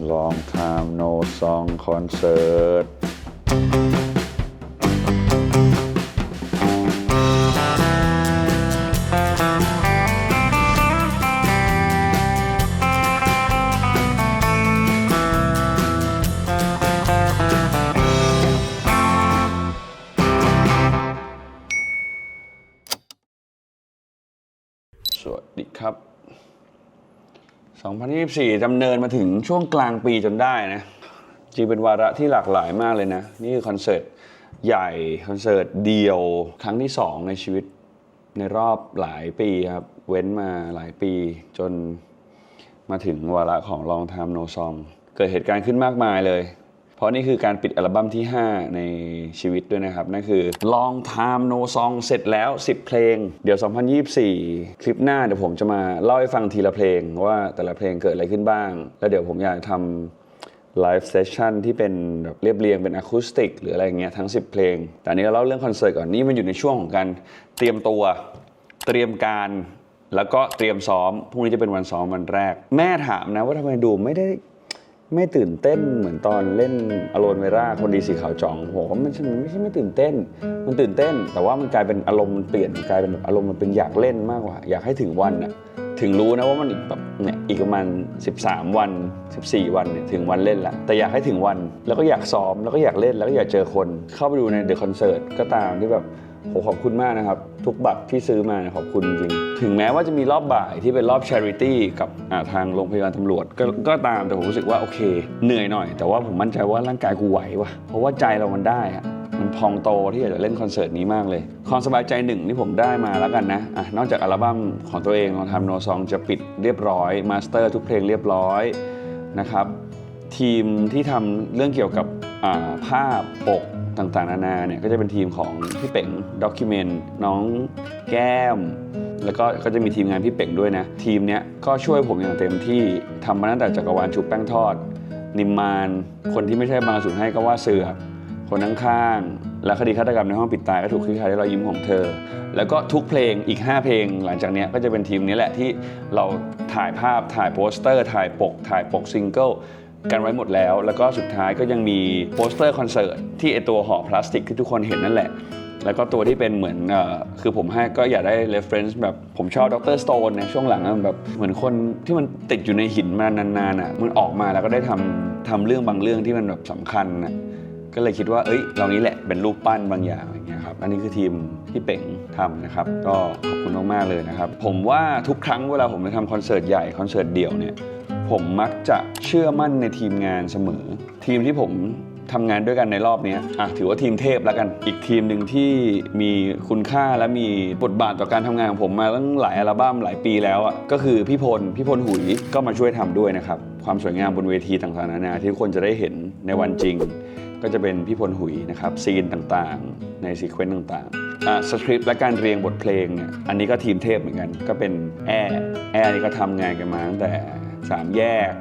Long Time No Song Concert 2024ดำเนินมาถึงช่วงกลางปีจนได้นะจริงเป็นวาระที่หลากหลายมากเลยนะ นี่คือคอนเสิร์ตใหญ่คอนเสิร์ตเดียวครั้งที่ 2 ในชีวิตในรอบหลายปีครับ เว้นมาหลายปีจนมาถึงวาระของ Long Time No Song เกิดเหตุการณ์ขึ้นมากมายเลย เพราะนี่คือการปิดอัลบั้มที่ 5 ในชีวิตด้วยนะครับ นั่นคือ Long Time No Song เสร็จแล้ว 10 เพลง เดี๋ยว 2024 คลิปหน้าเดี๋ยวผมจะมาเล่าให้ฟังทีละเพลงว่าแต่ละเพลงเกิดอะไรขึ้นบ้าง แล้วเดี๋ยวผมอยากทำไลฟ์เซสชั่นที่เป็นแบบเรียบเรียงเป็นอะคูสติกหรืออะไรอย่างเงี้ยทั้ง 10 เพลง แต่อันนี้เราเล่าเรื่องคอนเสิร์ตก่อนนี่มันอยู่ในช่วงของการเตรียมตัวเตรียมการแล้วก็เตรียมซ้อม พรุ่งนี้จะเป็นวันซ้อมวันแรก แม่ถามนะว่าทำไมดูไม่ได้ ไม่ตื่นเต้นเหมือนตอนเล่นอโลนเวราคนดีสีขาวจองโหมันมันไม่ใช่ไม่ตื่นเต้น มันตื่นเต้น แต่ว่ามันกลายเป็นอารมณ์มันเปลี่ยนกลายเป็นแบบอารมณ์มันเป็นอยากเล่นมากกว่า อยากให้ถึงวันอะถึงรู้นะว่ามันอีกแบบเนี่ยอีกประมาณ 13 วัน 14 วันเนี่ยถึงวันเล่นละแต่อยากให้ถึงวันแล้วก็อยากซ้อมแล้วก็อยากเล่นแล้วก็อยากเจอคนเข้าไปดูในเดอะคอนเสิร์ตก็ตามที่แบบ โหขอบคุณมากนะครับ ทุกบัตรที่ซื้อมาเนี่ยขอบคุณจริง ถึงแม้ว่าจะมีรอบบ่ายที่เป็นรอบ Charity กับอ่าทางโรงพยาบาลตำรวจกก็ตามแต่ผมรู้สึกว่าโอเค เหนื่อยหน่อย แต่ว่าผมมั่นใจว่าร่างกายกูไหวว่ะเพราะว่าใจเรามันได้อะมันพองโตที่อยากจะเล่นคอนเสิร์ตนี้มากเลย ความสบายใจหนึ่งที่ผมได้มาแล้วกันนะอะนอกจากอัลบั้มของตัวเองลองทำโนซองจะปิดเรียบร้อยมาสเตอร์ทุกเพลงเรียบร้อยนะครับทีมที่ทำเรื่องเกี่ยวกับ ภาพปกต่างๆ นานาเนี่ยก็จะเป็นทีมของพี่เป๋งด็อกิเมนน้องแก้ม แล้วก็ก็จะมีทีมงานพี่เป๋งด้วยนะ ทีมเนี้ยก็ช่วยผมอย่างเต็มที่ทำมาตั้งแต่จักรวาลชุบแป้งทอด นิมมานคนที่ไม่ใช่บางสูนให้ก็ว่าเสือกคนข้างๆและคดีฆาตกรรมในห้องปิดตายก็ถูกคลี่คลายด้วยรอยยิ้มของเธอ แล้วก็ทุกเพลงอีก 5 เพลง หลังจากเนี้ยก็จะเป็นทีมนี้แหละที่เราถ่ายภาพถ่ายโปสเตอร์ ถ่ายปก ถ่ายปกซิงเกิล กันไว้หมดแล้ว แล้วก็สุดท้ายก็ยังมีโปสเตอร์คอนเสิร์ตที่ไอตัวห่อพลาสติกที่ทุกคนเห็นนั่นแหละ แล้วก็ตัวที่เป็นเหมือนอคือผมให้ก็อยากได้ reference แบบผมชอบดรสโตนนะช่วงหลังมันแบบเหมือนคนที่มันติดอยู่ในหินมานานๆอะมันออกมาแล้วก็ได้ทำทำเรื่องบางเรื่องที่มันแบบสำคัญนะก็เลยคิดว่า เอ้ย เรานี้แหละ เป็นรูปปั้นบางอย่างอะไรเงี้ยครับ อันนี้คือทีมที่เป๋งทำนะครับ ก็ขอบคุณมาก ๆ เลยนะครับ ผมว่าทุกครั้งเวลาผมไปทำคอนเสิร์ตใหญ่ คอนเสิร์ตเดี่ยวเนี่ย ผมมักจะเชื่อมั่นในทีมงานเสมอ ทีมที่ผมทำงานด้วยกันในรอบนี้อะถือว่าทีมเทพแล้วกัน อีกทีมหนึ่งที่มีคุณค่าและมีบทบาทต่อการทำงานของผมมาตั้งหลายอัลบั้มหลายปีแล้วอะก็คือพี่พลพี่พลหุยก็มาช่วยทำด้วยนะครับ ความสวยงามบนเวทีต่างๆนานาที่คนจะได้เห็นในวันจริง ก็จะเป็นพี่พลหุยนะครับซีนต่างๆ ในซีเควนต์ต่างๆอะสคริปต์และการเรียงบทเพลงเนี่ยอันนี้ก็ทีมเทพเหมือนกัน ก็เป็นแอร์แอร์นี่ก็ทำงานกันมาตั้งแต่ สามแยก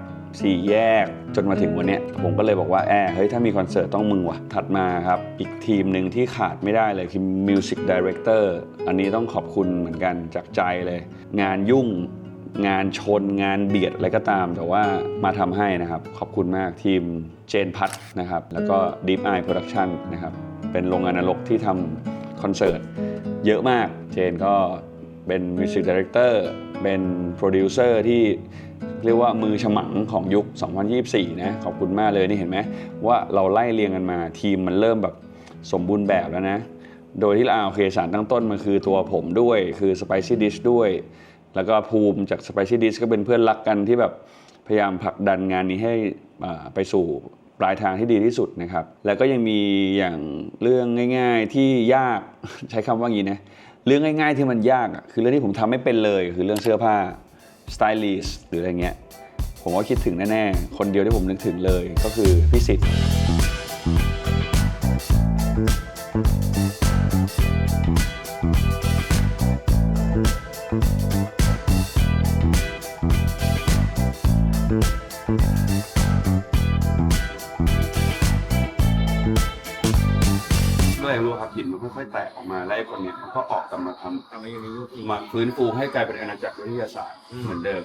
สี่แยก จนมาถึงวันเนี้ยผมก็เลยบอกว่าแอร์เฮ้ยถ้ามีคอนเสิร์ตต้องมึงว่ะ ถัดมาครับ อีกทีมหนึ่งที่ขาดไม่ได้เลยคือมิวสิกดีเรคเตอร์อันนี้ต้องขอบคุณเหมือนกันจากใจเลย งานยุ่งงานชนงานเบียดอะไรก็ตาม แต่ว่ามาทำให้นะครับ ขอบคุณมากทีมเจนพัทนะครับ แล้วก็ Deep Eye Production นะครับ เป็นโรงงานนรกที่ทำคอนเสิร์ตเยอะมากเจนก็เป็นมิวสิกดีเรคเตอร์เป็นโปรดิวเซอร์ที่ เรียกว่ามือฉมังของยุค 2024 นะ ขอบคุณมากเลยนี่เห็นไหมว่าเราไล่เรียงกันมาทีมมันเริ่มแบบสมบูรณ์แบบแล้วนะ โดยที่เราเอาโอเคสารตั้งต้นมันคือตัวผมด้วย คือ Spicy Dish ด้วย แล้วก็ภูมิจาก Spicy Dish ก็เป็นเพื่อนรักกันที่แบบพยายามผลักดันงานนี้ให้อ่าไปสู่ปลายทางที่ดีที่สุดนะครับ แล้วก็ยังมีอย่างเรื่องง่าย ๆที่ยากใช้คำว่างี้นะ เรื่องง่าย ๆ ที่มันยากอะคือเรื่องที่ผมทำไม่เป็นเลยคือเรื่องเสื้อผ้า สไตลิสต์หรืออะไรเงี้ยผมก็คิดถึงแน่ ๆ คนเดียวที่ผมนึกถึงเลยก็คือพี่สิทธิ์ ครับหินมันค่อยๆแตกออกมาแล้วไอ้คนเนี้ยมันก็ออกกลับมาทำทำให้อย่างนี้ก็จริงมาฟื้นฟูให้กลายเป็นอาณาจักรวิทยาศาสตร์เหมือนเดิม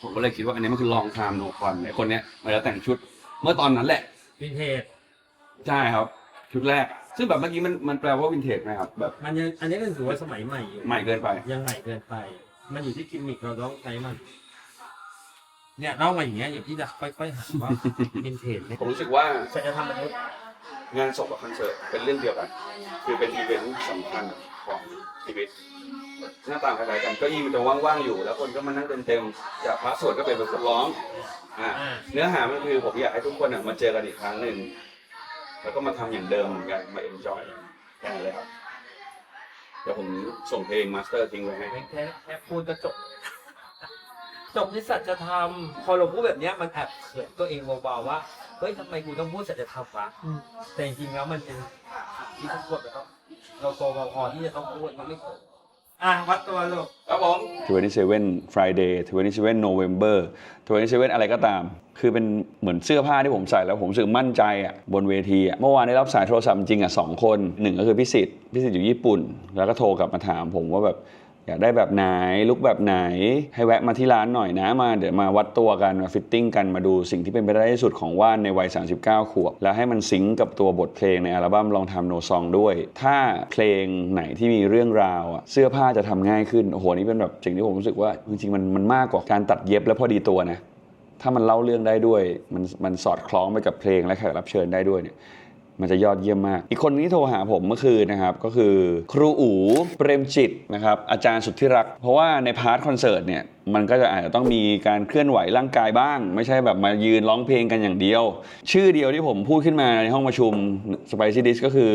ผมก็เลยคิดว่าอันนี้มันคือลองไทม์โนคอนไอคนเนี้ยมันจะแต่งชุด เมื่อตอนนั้นแหละ วินเทจใช่ครับ ชุดแรก ซึ่งแบบเมื่อกี้มันมันแปลว่าวินเทจไหมครับ แบบมันยังอันนี้ก็ถือว่าสมัยใหม่อยู่ใหม่เกินไป ยังใหม่เกินไป มันอยู่ที่กิมมิคเราต้องใช้มัน เนี่ยเล่ามาอย่างเงี้ยอย่างที่จะค่อยๆหาว่าวินเทจเนี่ยผมรู้สึกว่าฉันจะทำมนุษย์ งานศพกับคอนเสิร์ตเป็นเรื่องเดียวกัน คือเป็นอีเวนต์สำคัญของชีวิต หน้าต่างคล้ายๆกันเก็อีมันจะว่างๆอยู่ แล้วคนก็มานั่งเต็มๆจากพระสวดก็เป็นคนร้องอ่าอ่าเนื้อหามันคือผมอยากให้ทุกคนอะมาเจอกันอีกครั้งหนึ่งแล้วก็มาทำอย่างเดิมเหมือนกันมาเอนจอยกันเลยครับเดี๋ยวผมส่งเพลงมาสเตอร์ทิ้งไว้ให้ แค่แค่แค่พูดก็จบ จบที่สัจธรรม พอเราพูดแบบเนี้ยมันแอบเขินตัวเองเบาๆว่าเฮ้ยทำไมกูต้องพูดสัจธรรมวะแต่จริงๆแล้วมันเป็นที่ทุกคนเราต้องเราโตมาพอที่จะต้องพูดมันไม่เขินอะวัดตัวลูกครับผม 27 Friday 27 November 27 อะไรก็ตาม คือเป็นเหมือนเสื้อผ้าที่ผมใส่แล้วผมรู้สึกมั่นใจอะบนเวทีอะเมื่อวานได้รับสายโทรศัพท์จริงอะสองคนหนึ่งก็คือพิสิทธิ์พิสิทธิ์อยู่ญี่ปุ่น แล้วก็โทรกลับมาถามผมว่าแบบ อยากได้แบบไหนลุกแบบไหน ให้แวะมาที่ร้านหน่อยนะมาเดี๋ยวมาวัดตัวกันมาฟิตติ้งกันมาดูสิ่งที่เป็นไปได้ที่สุดของว่านในวัย 39 ขวบ แล้วให้มันซิงกับตัวบทเพลงในอัลบั้มลองทำโนซองด้วย ถ้าเพลงไหนที่มีเรื่องราวอะเสื้อผ้าจะทำง่ายขึ้นโอ้โหนี่เป็นแบบสิ่งที่ผมรู้สึกว่าจริงๆมันมันมากกว่าการตัดเย็บแล้วพอดีตัวนะถ้ามันเล่าเรื่องได้ด้วยมันมันสอดคล้องไปกับเพลงและแขกรับเชิญได้ด้วยเนี่ย มันจะยอดเยี่ยมมาก อีกคนที่โทรหาผมเมื่อคืนนะครับ ก็คือครูอู๋เปรมจิตนะครับ อาจารย์สุดที่รัก เพราะว่าในพาร์ทคอนเสิร์ตเนี่ย มันก็จะอาจจะต้องมีการเคลื่อนไหวร่างกายบ้าง ไม่ใช่แบบมายืนร้องเพลงกันอย่างเดียว ชื่อเดียวที่ผมพูดขึ้นมาในห้องประชุม Spicy Dish ก็คือ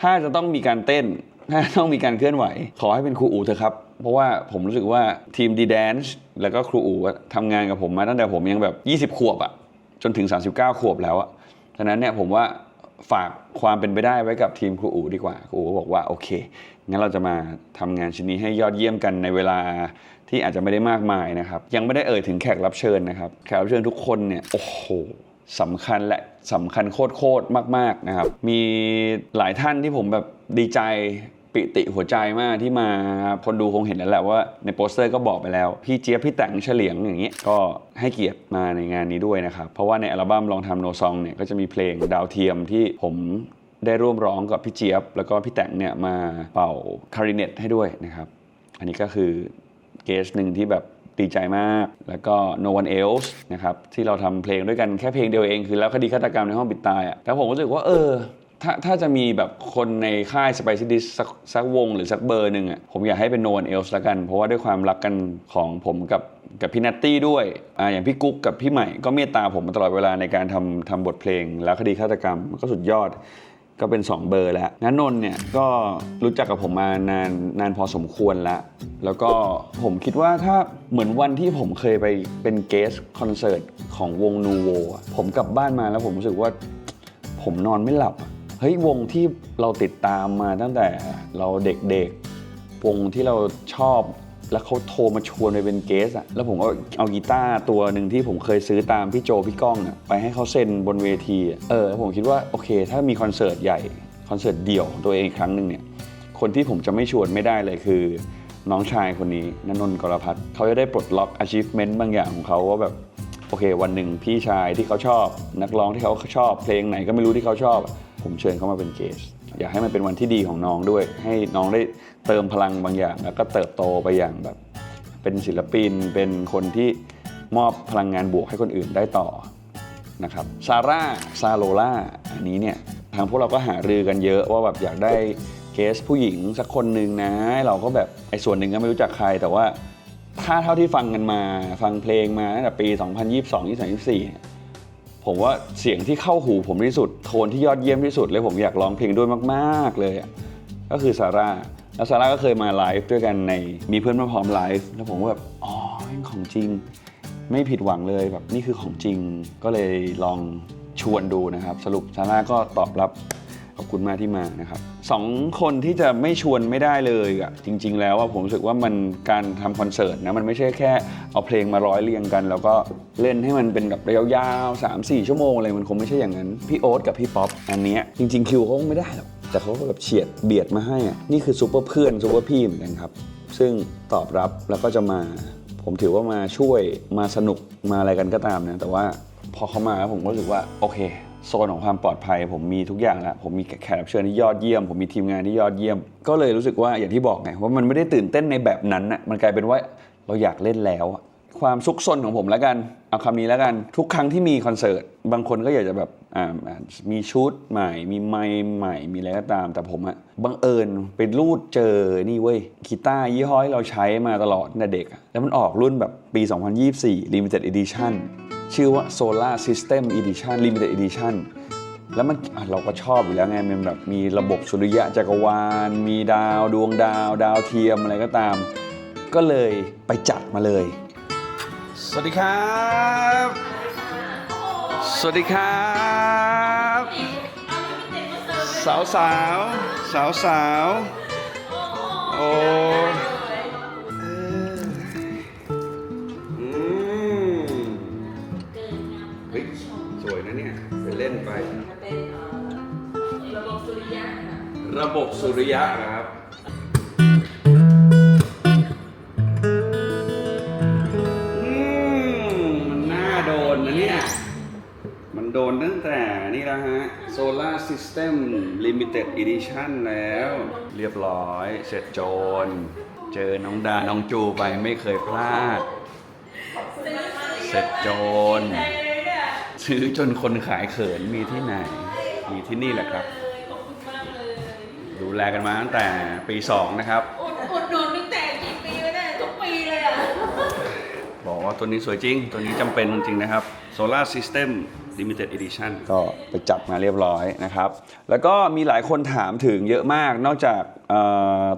ถ้าจะต้องมีการเต้น ถ้าต้องมีการเคลื่อนไหว ขอให้เป็นครูอู๋เถอะครับ เพราะว่าผมรู้สึกว่าทีมดีแดนซ์แล้วก็ครูอู๋ทำงานกับผมมาตั้งแต่ผมยังแบบ 20 ขวบอะจนถึง 39 ขวบแล้วอะฉะนั้นเนี่ยผมว่า ฝากความเป็นไปได้ไว้กับทีมครูอู๋ดีกว่าครูอู๋ก็บอกว่าโอเคงั้นเราจะมาทำงานชิ้นนี้ให้ยอดเยี่ยมกันในเวลาที่อาจจะไม่ได้มากมายนะครับ ยังไม่ได้เอ่ยถึงแขกรับเชิญนะครับ แขกรับเชิญทุกคนเนี่ยโอ้โหสำคัญและสำคัญโคตรๆมาก ๆนะครับ มีหลายท่านที่ผมแบบดีใจ ปิติหัวใจมากที่มาครับคนดูคงเห็นแล้วแหละว่าในโปสเตอร์ก็บอกไปแล้ว พี่เจี๊ยบพี่แต่งเฉลียงอย่างนี้ยก็ให้เกียรติมาในงานนี้ด้วยนะครับ เพราะว่าในอัลบั้มลองทำโนซองเนี่ยก็จะมีเพลงดาวเทียมที่ผมได้ร่วมร้องกับพี่เจี๊ยบ แล้วก็พี่แต่งเนี่ยมาเป่าคาริเนตให้ด้วยนะครับ อันนี้ก็คือเกสหนึ่งที่แบบดีใจมาก แล้วก็ no one else นะครับ ที่เราทำเพลงด้วยกันแค่เพลงเดียวเอง คือแล้วคดีฆาตกรรมในห้องปิดตายอะแล้วผมรู้สึกว่าเออ ถ้าถ้าจะมีแบบคนในค่าย Spicy Dish สักสักวงหรือสักเบอร์หนึ่งอะผมอยากให้เป็น no one else ละกัน เพราะว่าด้วยความรักกันของผมกับกับพี่นัตตี้ด้วยอ่าอย่างพี่กุ๊กกับพี่ใหม่ก็เมตตาผมมาตลอดเวลาในการทำทำบทเพลง แล้วคดีฆาตกรรมมันก็สุดยอดก็เป็น 2 เบอร์แล้วงั้นนนเนี่ยก็รู้จักกับผมมานานนานพอสมควรแล้ว แล้วก็ผมคิดว่าถ้าเหมือนวันที่ผมเคยไปเป็นเกสคอนเสิร์ตของวงนูโวผมกลับบ้านมาแล้วผมรู้สึกว่าผมนอนไม่หลับ ฮ้ยวงที่เราติดตามมาตั้งแต่เราเด็กๆวงที่เราชอบแล้วเขาโทรมาชวนไปเป็นเกสอะแล้วผมก็เอากีตาร์ตัวหนึ่งที่ผมเคยซื้อตามพี่โจพี่ก้องอะไปให้เขาเซ็นบนเวทีอะเออผมคิดว่าโอเค ถ้ามีคอนเสิร์ตใหญ่ คอนเสิร์ตเดี่ยวของตัวเองครั้งหนึ่งเนี่ย คนที่ผมจะไม่ชวนไม่ได้เลยคือ น้องชายคนนี้นนนท์กรพัฒน์เขาจะได้ปลดล็อก achievement บางอย่างของเขาว่าแบบโอเค วันหนึ่งพี่ชายที่เขาชอบ นักร้องที่เขาชอบเพลงไหนก็ไม่รู้ที่เขาชอบ ผมเชิญเขามาเป็นเกสอยากให้มันเป็นวันที่ดีของน้องด้วย ให้น้องได้เติมพลังบางอย่าง แล้วก็เติบโตไปอย่างแบบ เป็นศิลปินเป็นคนที่มอบพลังงานบวกให้คนอื่นได้ต่อนะครับซาร่าซาโลล่าอันนี้เนี่ยทางพวกเราก็หารือกันเยอะว่าแบบอยากได้เกสผู้หญิงสักคนหนึ่งนะ เราก็แบบไอ้ส่วนหนึ่งก็ไม่รู้จักใครแต่ว่าถ้าเท่าที่ฟังกันมาฟังเพลงมาตั้งแต่ปี 2022 23 24 ผมว่าเสียงที่เข้าหูผมที่สุด โทนที่ยอดเยี่ยมที่สุดเลยผมอยากร้องเพลงด้วยมากๆเลยก็คือซาร่าแล้วซาร่าก็เคยมาไลฟ์ด้วยกันในมีเพื่อนมาพร้อมไลฟ์แล้วผมก็แบบอ๋อของจริง ไม่ผิดหวังเลยแบบนี่คือของจริงก็เลยลองชวนดูนะครับ สรุปซาร่าก็ตอบรับ ขอบคุณมากที่มานะครับสองคนที่จะไม่ชวนไม่ได้เลยอะจริง ๆ แล้วว่าผมรู้สึกว่ามันการทำคอนเสิร์ตนะมันไม่ใช่แค่เอาเพลงมาร้อยเรียงกัน แล้วก็เล่นให้มันเป็นแบบยาวๆ3 4 ชั่วโมงอะไรมันคงไม่ใช่อย่างนั้น พี่โอ๊ตกับพี่ป๊อปอันเนี้ยจริง ๆ คิวเขาไม่ได้หรอกแต่เขาก็แบบเฉียดเบียดมาให้อะนี่คือซูเปอร์เพื่อนซูเปอร์พี่เหมือนกันครับซึ่งตอบรับแล้วก็จะมา ผมถือว่ามาช่วยมาสนุกมาอะไรกันก็ตามนะแต่ว่าพอเขามาแล้วผมก็รู้สึกว่าโอเค โซนของความปลอดภัย ผมมีทุกอย่างแล้วผมมีแขกรับเชิญที่ยอดเยี่ยม ผมมีทีมงานที่ยอดเยี่ยม ก็เลยรู้สึกว่าอย่างที่บอกไงว่ามันไม่ได้ตื่นเต้นในแบบนั้นน่ะมันกลายเป็นว่าเราอยากเล่นแล้ว ความซุกซนของผมแล้วกัน เอาคำนี้แล้วกัน ทุกครั้งที่มีคอนเสิร์ต บางคนก็อยากจะแบบมีชุดใหม่ มีไมค์ใหม่ มีอะไรก็ตาม แต่ผมอะบังเอิญไปรูดเจอนี่เว้ยกีตาร์ยี่ห้อที่เราใช้มาตลอดตั้งเด็ก แล้วมันออกรุ่นแบบปี 2024 Limited Edition ชื่อว่า Solar System Edition Limited Edition แล้วมันเราก็ชอบอยู่แล้วไง มันแบบมีระบบสุริยะจักรวาล มีดาวดวงดาว ดาวเทียมอะไรก็ตาม ก็เลยไปจัดมาเลย สวัสดีครับ สวัสดีครับ สาวสาวสาวสาวๆโอ้เอออืมเฮ้ยสวยนะเนี่ยไปเล่นไปเป็นเอ่อระบบสุริยะค่ะระบบสุริยะนะครับ แต่นี่แล้วฮะ Solar System Limited Edition แล้ว เรียบร้อย เสร็จโจร เจอน้องดา น้องจูไปไม่เคยพลาด เสร็จโจร ซื้อจนคนขายเขินมีที่ไหน มีที่นี่แหละครับขอบคุณมากเลยดูแลกันมาตั้งแต่ปี2นะครับอุดอุดหนุนตั้งแต่กี่ปีแล้วเนี่ยทุกปีเลยอะ บอกว่าตัวนี้สวยจริง ตัวนี้จำเป็นจริงๆนะครับ Solar System Limited Edition ก็ไปจับมาเรียบร้อยนะครับ แล้วก็มีหลายคนถามถึงเยอะมาก นอกจาก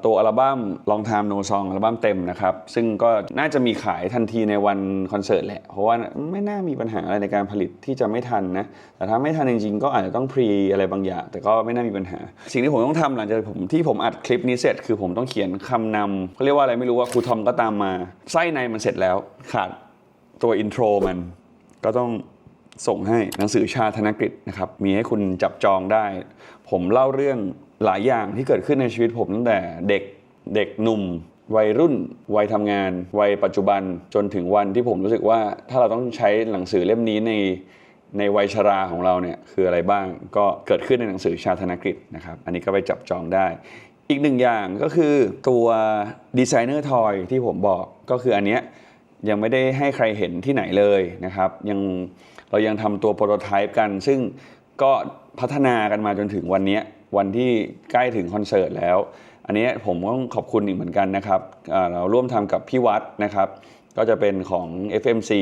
ตัวอัลบั้ม Long Time No Song อัลบั้มเต็มนะครับ ซึ่งก็น่าจะมีขายทันทีในวันคอนเสิร์ตแหละ เพราะว่าไม่น่ามีปัญหาอะไรในการผลิตที่จะไม่ทันนะ แต่ถ้าไม่ทันจริงๆ ก็อาจจะต้องพรีอะไรบางอย่าง แต่ก็ไม่น่ามีปัญหา สิ่งที่ผมต้องทำหลังจากผมที่ผมอัดคลิปนี้เสร็จ คือผมต้องเขียนคำนำเขาเรียกว่าอะไรไม่รู้ว่าครูทอมก็ตามมาไส้ในมันเสร็จแล้วขาดตัวอินโทรมัน ก็ต้องส่งให้หนังสือชาธนกฤษนะครับ มีให้คุณจับจองได้ ผมเล่าเรื่องหลายอย่างที่เกิดขึ้นในชีวิตผมตั้งแต่เด็กเด็กหนุ่ม วัยรุ่น วัยทำงาน วัยปัจจุบันจนถึงวันที่ผมรู้สึกว่าถ้าเราต้องใช้หนังสือเล่มนี้ในในวัยชราของเราเนี่ยคืออะไรบ้างก็เกิดขึ้นในหนังสือชาธนกฤษนะครับ อันนี้ก็ไปจับจองได้ อีกหนึ่งอย่างก็คือตัวดีไซเนอร์ทอยที่ผมบอกก็คืออันเนี้ย ยังไม่ได้ให้ใครเห็นที่ไหนเลยนะครับ ยังเรายังทำตัวโปรโตไทป์กัน ซึ่งก็พัฒนากันมาจนถึงวันนี้วันที่ใกล้ถึงคอนเสิร์ตแล้ว อันนี้ผมต้องขอบคุณอีกเหมือนกันนะครับ เราร่วมทำกับพี่วัดนะครับ ก็จะเป็นของ FMC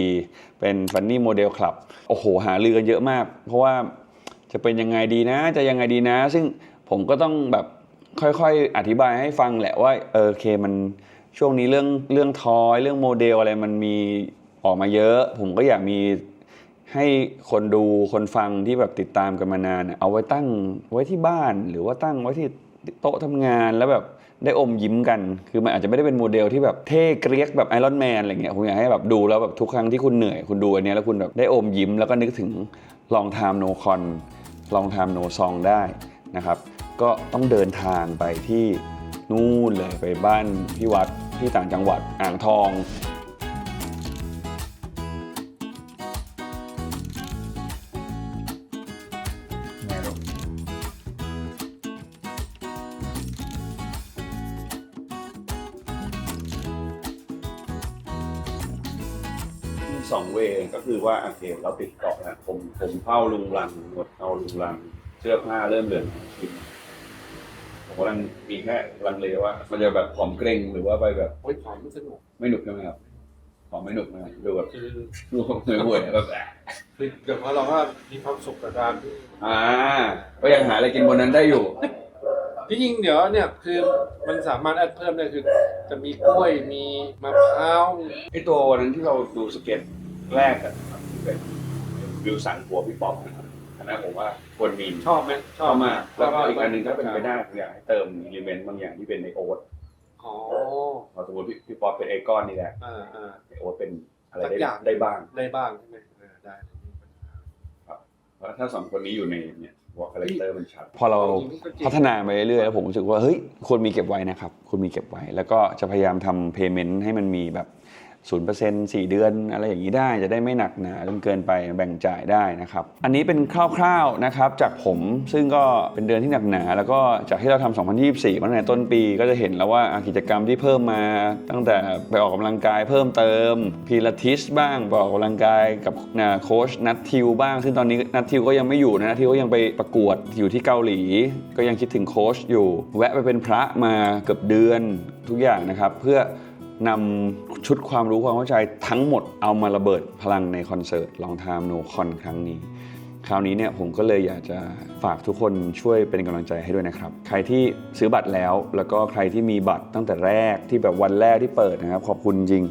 เป็น Funny Model Club โอ้โห หาลือกันเยอะมาก เพราะว่าจะเป็นยังไงดีนะ จะยังไงดีนะ ซึ่งผมก็ต้องแบบค่อยๆ อธิบายให้ฟังแหละว่าเออโอเคมัน ช่วงนี้เรื่องเรื่องทอยเรื่องโมเดลอะไรมันมีออกมาเยอะ ผมก็อยากมีให้คนดูคนฟังที่แบบติดตามกันมานาน เอาไว้ตั้งไว้ที่บ้าน หรือว่าตั้งไว้ที่โต๊ะทำงานแล้วแบบได้อมยิ้มกัน คือมันอาจจะไม่ได้เป็นโมเดลที่แบบเท่เกรียกแบบไอรอนแมนอะไรเงี้ย ผมอยากให้แบบดูแล้วแบบทุกครั้งที่คุณเหนื่อย คุณดูอันนี้แล้วคุณแบบได้อมยิ้ม แล้วก็นึกถึงลองไทม์โนคอนลองไทม์โนซองได้นะครับ ก็ต้องเดินทางไปที่ นู่นเลยไปบ้านพี่วัดที่ต่างจังหวัดอ่างทองมีสองเวก็คือว่าโอเคเราติดเกาะแล้วผมผมเฝ้าลุงรังหมดเอาลุงรัง เสื้อผ้าเริ่มเหลือง ผมกำลังมีแค่ลังเลว่า มันจะแบบผอมเกรงหรือว่าไปแบบโอ้ยความไม่สนุกไม่หนุกใช่ไหมครับผอมไม่หนุกนะครับดูแบบคือดูห่วยๆแบบแอะคือเดี๋ยวพอเราก็มีความสุขกับการอ่าก็ยังหาอะไรกินบนนั้นได้อยู่ ที่จริงเดี๋ยวเนี่ยคือมันสามารถแอดเพิ่มได้คือ จะมีกล้วยมีมะพร้าวไอตัววันนั้นที่เราดูสเก็ตแรกอะครับที่เป็นวิวสันหัวพี่ป๊อปนะครับอั นนั้นผมว่าควรมีชอบไหมชอบมาก แล้วก็อีกอันหนึ่งถ้าเป็นไปได้ผมอยากให้เติมอิเลเมนต์บางอย่างที่เป็นในโอ๊ตอ๋อพอสมมติพี่พี่ป๊อปเป็นไอก้อนนี่แหละอ่าอ่าไอโอ๊ตเป็นอะไรสักได้อย่าง ได้บ้างได้บ้างใช่ไหมเออได้เพราะถ้าสองคนนี้อยู่ในเนี่ยว่าคาแรคเตอร์มันชัด พอเราพัฒนาไปเรื่อยๆแล้วผมรู้สึกว่าเฮ้ยควรมีเก็บไว้นะครับควรมีเก็บไว้ แล้วก็จะพยายามทำเพย์เมนต์ให้มันมีแบบ 0% 4เดือนอะไรอย่างนี้ได้จะได้ไม่หนักหนาจนเกินไปแบ่งจ่ายได้นะครับอันนี้เป็นคร่าวๆนะครับจากผมซึ่งก็เป็นเดือนที่หนักหนา แล้วก็จากที่เราทำ2024มาตั้งแต่ต้นปีก็จะเห็นแล้วว่ากิจกรรมที่เพิ่มมา ตั้งแต่ไปออกกำลังกายเพิ่มเติมพีลาทิสบ้างไปออกกำลังกายกับนะโค้ชนัททิวบ้าง ซึ่งตอนนี้นัททิวก็ยังไม่อยู่นะนัททิวก็ยังไปประกวดอยู่ที่เกาหลี ก็ยังคิดถึงโค้ชอยู่ แวะไปเป็นพระมาเกือบเดือนทุกอย่างนะครับเพื่อ นำชุดความรู้ความเข้าใจทั้งหมดเอามาระเบิดพลังในคอนเสิร์ตลองทามโนคอนครั้งนี้ คราวนี้เนี่ยผมก็เลยอยากจะฝากทุกคนช่วยเป็นกำลังใจให้ด้วยนะครับ ใครที่ซื้อบัตรแล้ว แล้วก็ใครที่มีบัตรตั้งแต่แรกที่แบบวันแรกที่เปิดนะครับ ขอบคุณจริง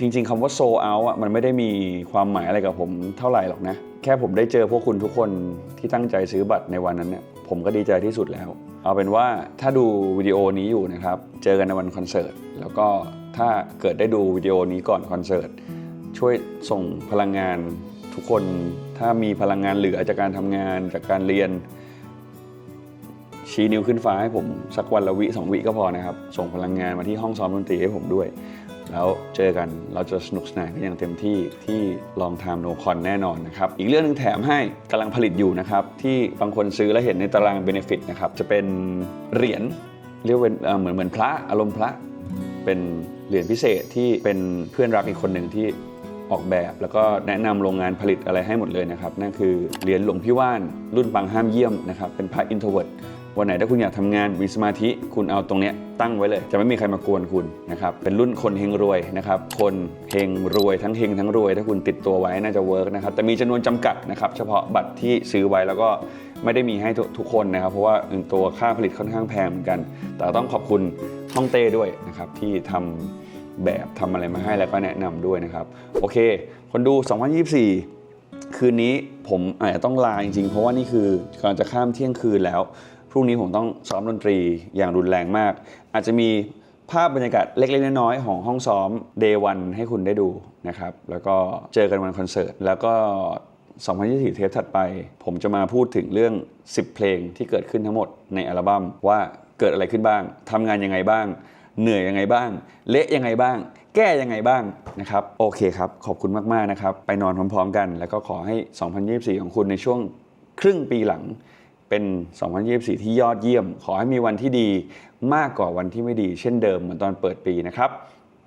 จริง ๆคำว่าโซเอาอะมันไม่ได้มีความหมายอะไรกับผมเท่าไหร่หรอกนะ แค่ผมได้เจอพวกคุณทุกคนที่ตั้งใจซื้อบัตรในวันนั้นเนี่ยผมก็ดีใจที่สุดแล้ว เอาเป็นว่าถ้าดูวิดีโอนี้อยู่นะครับ เจอกันในวันคอนเสิร์ต แล้วก็ ถ้าเกิดได้ดูวิดีโอนี้ก่อนคอนเสิร์ตช่วยส่งพลังงานทุกคนถ้ามีพลังงานเหลือจากการทำงานจากการเรียน ชี้นิ้วขึ้นฟ้าให้ผมสักวันละวิสองวิก็พอนะครับ ส่งพลังงานมาที่ห้องซ้อมดนตรีให้ผมด้วย แล้วเจอกันเราจะสนุกสนานกันอย่างเต็มที่ที่ลองทำโนคอนแน่นอนนะครับ อีกเรื่องหนึงแถมให้กำลังผลิตอยู่นะครับ ที่บางคนซื้อแล้วเห็นในตารางเบเนฟิตนะครับจะเป็นเหรียญเรียกเป็นเหมือนเหมือนพระอารมณ์พระ เป็นเหรียญพิเศษที่เป็นเพื่อนรักอีกคนหนึ่งที่ออกแบบแล้วก็แนะนำโรงงานผลิตอะไรให้หมดเลยนะครับ นั่นคือเหรียญหลวงพี่ว่านรุ่นปังห้ามเยี่ยมนะครับเป็นพระอินโทรเวิร์ดวันไหนถ้าคุณอยากทำงานมีสมาธิคุณเอาตรงเนี้ยตั้งไว้เลย จะไม่มีใครมากวนคุณนะครับเป็นรุ่นคนเฮงรวยนะครับคนเฮงรวยทั้งเฮงทั้งรวย ถ้าคุณติดตัวไว้น่าจะเวิร์กนะครับแต่มีจำนวนจำกัดนะครับเฉพาะบัตรที่ซื้อไว้แล้วก็ไม่ได้มีให้ทุกทุกคนนะครับ เพราะว่าตัวค่าผลิตค่อนข้างแพงเหมือนกัน แต่ต้องขอบคุณ ฮ่องเต้ด้วยนะครับที่ทำแบบทำอะไรมาให้แล้วก็แนะนำด้วยนะครับ โอเค คนดู 2024 คืนนี้ผมอาจจะต้องลาจริงๆ เพราะว่านี่คือกำลังจะข้ามเที่ยงคืนแล้ว พรุ่งนี้ผมต้องซ้อมดนตรีอย่างรุนแรงมาก อาจจะมีภาพบรรยากาศเล็กๆน้อยๆของห้องซ้อม Day 1ให้คุณได้ดูนะครับ แล้วก็เจอกันวันคอนเสิร์ต แล้วก็ 2024 เทปถัดไป ผมจะมาพูดถึงเรื่อง 10 เพลงที่เกิดขึ้นทั้งหมดในอัลบั้มว่า เกิดอะไรขึ้นบ้างทำงานยังไงบ้าง เหนื่อยยังไงบ้าง เละยังไงบ้าง แก้ยังไงบ้างนะครับโอเคครับขอบคุณมากๆนะครับไปนอนพร้อมๆกัน แล้วก็ขอให้ 2024 ของคุณในช่วงครึ่งปีหลังเป็น 2024 ที่ยอดเยี่ยม ขอให้มีวันที่ดีมากกว่าวันที่ไม่ดี เช่นเดิมเหมือนตอนเปิดปีนะครับ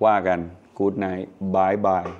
ว่ากัน Good night bye bye